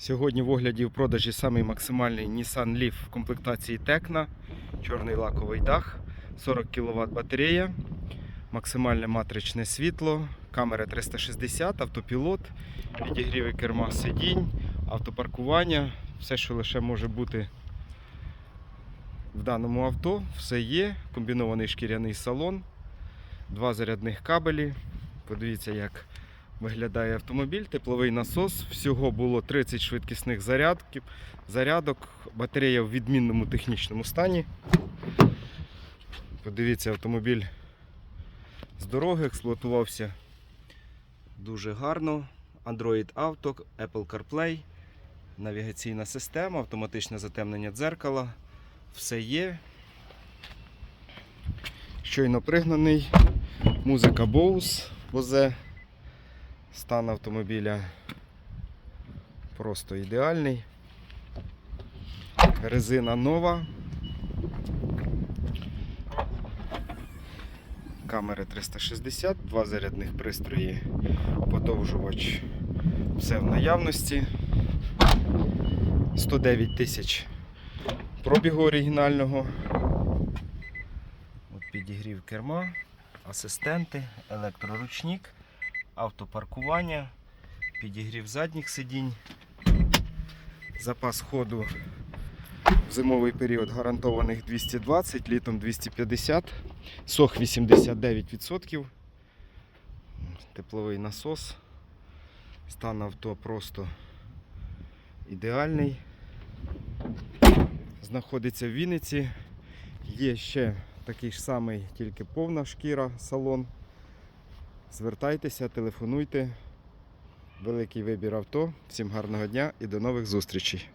Сьогодні в огляді в продажі самий максимальний Nissan Leaf в комплектації Tecna, чорний лаковий дах, 40 кВт батарея, максимальне матричне світло, камера 360, автопілот, підігріви керма сидінь, автопаркування, все, що лише може бути в даному авто, все є. Комбінований шкіряний салон, два зарядних кабелі. Подивіться, як виглядає автомобіль, тепловий насос. Всього було 30 швидкісних зарядків, зарядок, батарея в відмінному технічному стані. Подивіться, автомобіль з дороги експлуатувався дуже гарно. Android Auto, Apple CarPlay, навігаційна система, автоматичне затемнення дзеркала. Все є. Щойно пригнаний. Музика Bose Bose. Стан автомобіля просто ідеальний. Резина нова. Камери 360, два зарядних пристрої, подовжувач. Все в наявності. 109 тисяч пробігу оригінального. От підігрів керма, асистенти, електроручник автопаркування, підігрів задніх сидінь, запас ходу в зимовий період гарантованих 220, літом 250, сох 89%, тепловий насос, стан авто просто ідеальний. Знаходиться в Вінниці. Є ще такий ж самий, тільки повна шкіра салон. Звертайтеся, телефонуйте. Великий вибір авто. Всім гарного дня і до нових зустрічей.